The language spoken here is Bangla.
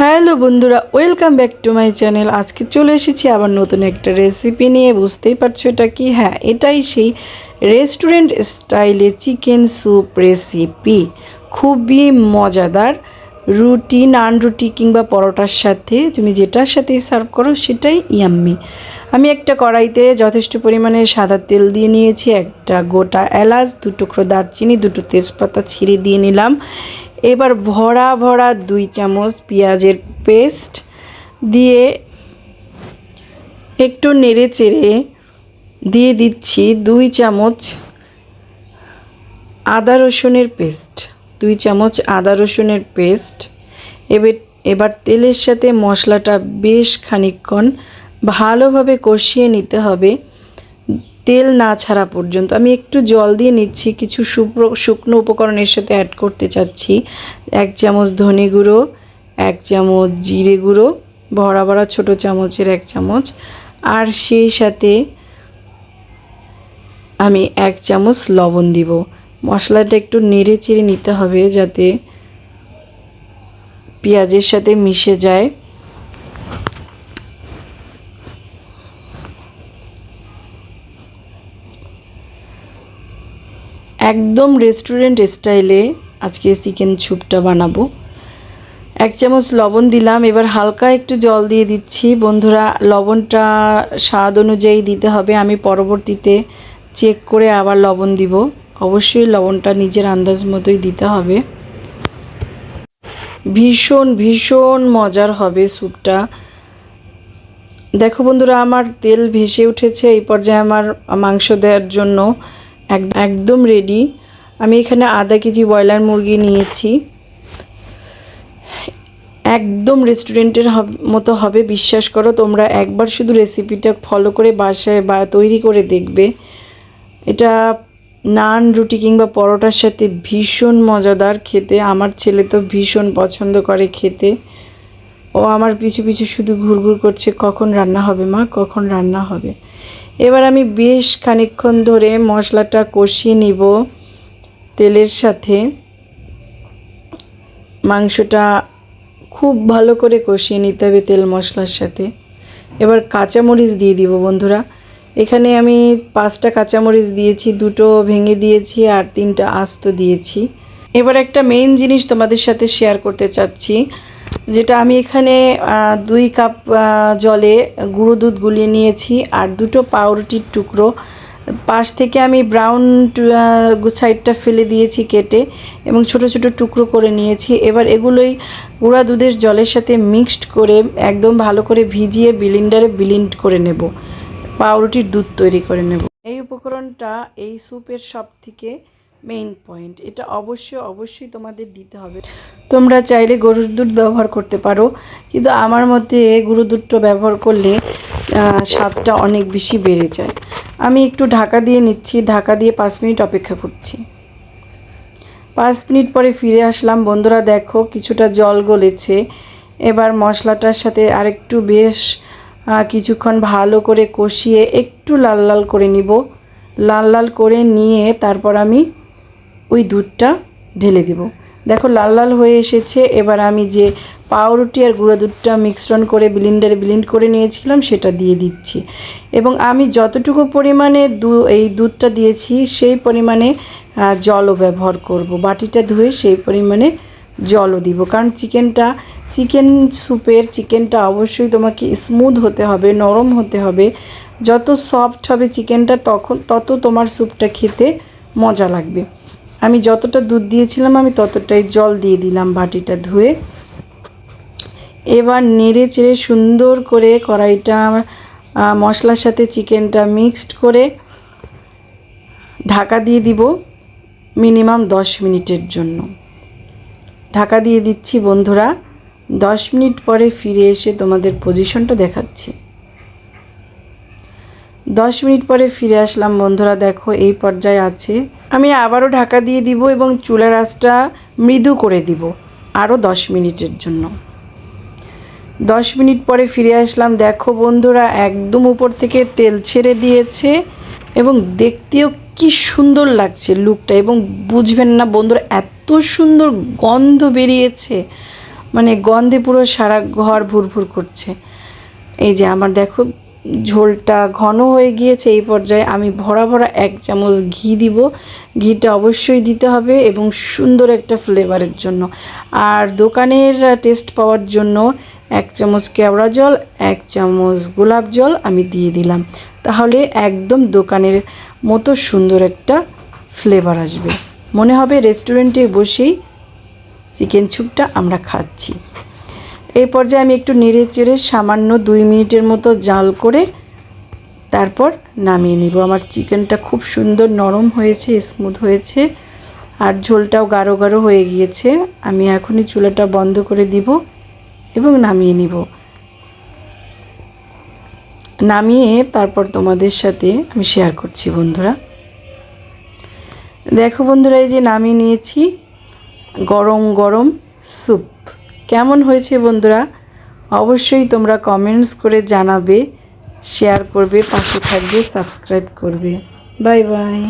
হ্যালো বন্ধুরা, welcome back to my channel. আজকে চলে এসেছি আবার নতুন একটা রেসিপি নিয়ে, বুঝতেই পারছ এটা কি? হ্যাঁ এটাই সেই রেস্টুরেন্ট স্টাইলে চিকেন স্যুপ রেসিপি খুবই মজাদার রুটি, নান রুটি কিংবা পরোটার সাথে তুমি যেটার সাথেই সার্ভ করো সেটাই ইয়াম্মি আমি একটা কড়াইতে যথেষ্ট পরিমাণে সাদা তেল দিয়ে নিয়েছি, একটা গোটা এলাচ দু টুকরো দারচিনি, দুটো তেজপাতা ছিঁড়ে দিয়ে নিলাম। এবার ভরা ভরা দুই চামচ পেঁয়াজের পেস্ট দিয়ে একটু নেড়ে চেড়ে দিয়ে দিচ্ছি দুই চামচ আদা রসুনের পেস্ট। দুই চামচ আদা রসুনের পেস্ট। এবার এবার তেলের সাথে মশলাটা বেশ খানিকক্ষণ ভালোভাবে কষিয়ে নিতে হবে। তেল না ছাড়া পর্যন্ত। আমি একটু জল দিয়ে নিচ্ছি, কিছু শুকনো শুকনো উপকরণের সাথে অ্যাড করতে চাচ্ছি। এক চামচ ধনে গুঁড়ো, এক চামচ জিরে গুঁড়ো, ভরা ভরা ছোটো চামচের এক চামচ। আর সেই সাথে আমি এক চামচ লবণ দিব। মশলাটা একটু নেড়ে চেড়ে নিতে হবে যাতে পেঁয়াজের সাথে মিশে যায়। একদম রেস্টুরেন্ট স্টাইলে আজকে চিকেন স্যুপটা বানাবো। এক চামচ লবণ দিলাম, এবার হালকা একটু জল দিয়ে দিচ্ছি। বন্ধুরা, লবণটা স্বাদ অনুযায়ী দিতে হবে। আমি পরবর্তীতে চেক করে আবার লবণ দিব। অবশ্যই লবণটা নিজের আন্দাজ মতোই দিতে হবে। ভীষণ ভীষণ মজার হবে স্যুপটা দেখো বন্ধুরা, আমার তেল ভেসে উঠেছে, এই পর্যায়ে আমার মাংস দেওয়ার জন্য। একদম রেডি আমি এখানে আধা কেজি ব্রয়লার মুরগি নিয়েছি। একদম রেস্টুরেন্টের মতো হবে, বিশ্বাস করো। তোমরা একবার শুধু রেসিপিটা ফলো করে বাসায় বা তৈরি করে দেখবে। এটা নান, রুটি কিংবা পরোটার সাথে ভীষণ মজাদার খেতে। আমার ছেলে তো ভীষণ পছন্দ করে খেতে। ও আমার পিছু পিছু শুধু ঘুরঘুর করছে, কখন রান্না হবে মা? কখন রান্না হবে? এবার আমি বেশ খানিকক্ষণ ধরে মশলাটা কষিয়ে নিব তেলের সাথে। মাংসটা খুব ভালো করে কষিয়ে নিতে হবে তেল মশলার সাথে। এবার কাঁচামরিচ দিয়ে দিব বন্ধুরা। এখানে আমি পাঁচটা কাঁচামরিচ দিয়েছি, দুটো ভেঙে দিয়েছি আর তিনটা আস্ত দিয়েছি। এবার একটা মেইন জিনিস তোমাদের সাথে শেয়ার করতে চাচ্ছি। যেটা আমি এখানে দুই কাপ জলে গুঁড়ো দুধ গুলিয়ে নিয়েছি আর দুটো পাউরুটির টুকরো। পাশ থেকে আমি ব্রাউন সাইডটা ফেলে দিয়েছি কেটে এবং ছোট ছোট টুকরো করে নিয়েছি। এবার এগুলোই গুঁড়া দুধের জলের সাথে মিক্সড করে একদম ভালো করে ভিজিয়ে বিলিন্ডারে বিলিন্ড করে নেব। পাউরুটির দুধ তৈরি করে নেব। এই উপকরণটা এই স্যুপের সব থেকে মেইন পয়েন্ট এটা অবশ্যই অবশ্যই তোমাদের দিতে হবে। তোমরা চাইলে গরুর দুধ ব্যবহার করতে পারো, কিন্তু আমার মতে গরুর দুধটা ব্যবহার করলে স্বাদটা অনেক বেশি বেড়ে যায়। আমি একটু ঢাকা দিয়ে নিচ্ছি, ঢাকা দিয়ে পাঁচ মিনিট অপেক্ষা করছি। পাঁচ মিনিট পরে ফিরে আসলাম। বন্ধুরা, দেখো কিছুটা জল গলেছে। এবার মশলাটার সাথে আরেকটু বেশ কিছুক্ষণ ভালো করে কষিয়ে একটু লাল লাল করে নিব। লাল লাল করে নিয়ে তারপর আমি ওই দুধটা ঢেলে দেব। দেখো লাল লাল হয়ে এসেছে। এবার আমি যে পাউরুটি আর গুঁড়ো দুধটা মিশ্রণ করে ব্লিন্ডারে ব্লিন্ড করে নিয়েছিলাম, সেটা দিয়ে দিচ্ছি। এবং আমি যতটুকু পরিমাণে দু, এই দুধটা দিয়েছি, সেই পরিমাণে জলও ব্যবহার করব। বাটিটা ধুয়ে সেই পরিমাণে জলও দিব। কারণ চিকেনটা, চিকেন স্যুপের চিকেনটা অবশ্যই তোমাকে স্মুথ হতে হবে, নরম হতে হবে। যত সফট হবে চিকেনটা, তখন, তত তোমার স্যুপটা খেতে মজা লাগবে। আমি যতটা দুধ দিয়েছিলাম, আমি ততটাই জল দিয়ে দিলাম বাটিটা ধুয়ে। এবার নেড়ে চেড়ে সুন্দর করে কড়াইটা মশলার সাথে চিকেনটা মিক্সড করে ঢাকা দিয়ে দিব মিনিমাম দশ মিনিটের জন্য। ঢাকা দিয়ে দিচ্ছি বন্ধুরা, দশ মিনিট পরে ফিরে এসে তোমাদের পজিশনটা দেখাচ্ছি। দশ মিনিট পরে ফিরে আসলাম, বন্ধুরা দেখো এই পর্যায়ে আছে। আমি আবারও ঢাকা দিয়ে দিব এবং চুলার আঁচটা মৃদু করে দিব, আরও দশ মিনিটের জন্য। দশ মিনিট পরে ফিরে আসলাম, দেখো বন্ধুরা একদম উপর থেকে তেল ছেড়ে দিয়েছে এবং দেখতেও কি সুন্দর লাগছে লুকটা এবং বুঝবেন না বন্ধুরা এত সুন্দর গন্ধ বেরিয়েছে মানে গন্ধে পুরো সারা ঘর ভুরভুর করছে। এই যে আমার দেখো ঝোলটা ঘন হয়ে গিয়েছে এই পর্যায়ে আমি ভরা ভরা এক চামচ ঘি দিব। ঘিটা অবশ্যই দিতে হবে এবং সুন্দর একটা ফ্লেভারের জন্য। আর দোকানের টেস্ট পাওয়ার জন্য এক চামচ কেওড়া জল, এক চামচ গোলাপ জল আমি দিয়ে দিলাম। তাহলে একদম দোকানের মতো সুন্দর একটা ফ্লেভার আসবে। মনে হবে রেস্টুরেন্টে বসেই চিকেন স্যুপটা আমরা খাচ্ছি। এই পর্যায়ে আমি একটু নেড়ে চেড়ে সামান্য দুই মিনিটের মতো জাল করে তারপর নামিয়ে নিব। আমার চিকেনটা খুব সুন্দর নরম হয়েছে স্মুথ হয়েছে আর ঝোলটাও গাঢ় গাঢ় হয়ে গিয়েছে। আমি এখনই চুলাটা বন্ধ করে দিব এবং নামিয়ে নিব। নামিয়ে তারপর তোমাদের সাথে আমি শেয়ার করছি বন্ধুরা। দেখো বন্ধুরা, এই যে নামিয়ে নিয়েছি গরম গরম স্যুপ কেমন হয়েছে বন্ধুরা? অবশ্যই তোমরা কমেন্টস করে জানাবে শেয়ার করবে, পাশে থাকবে সাবস্ক্রাইব করবে। Bye bye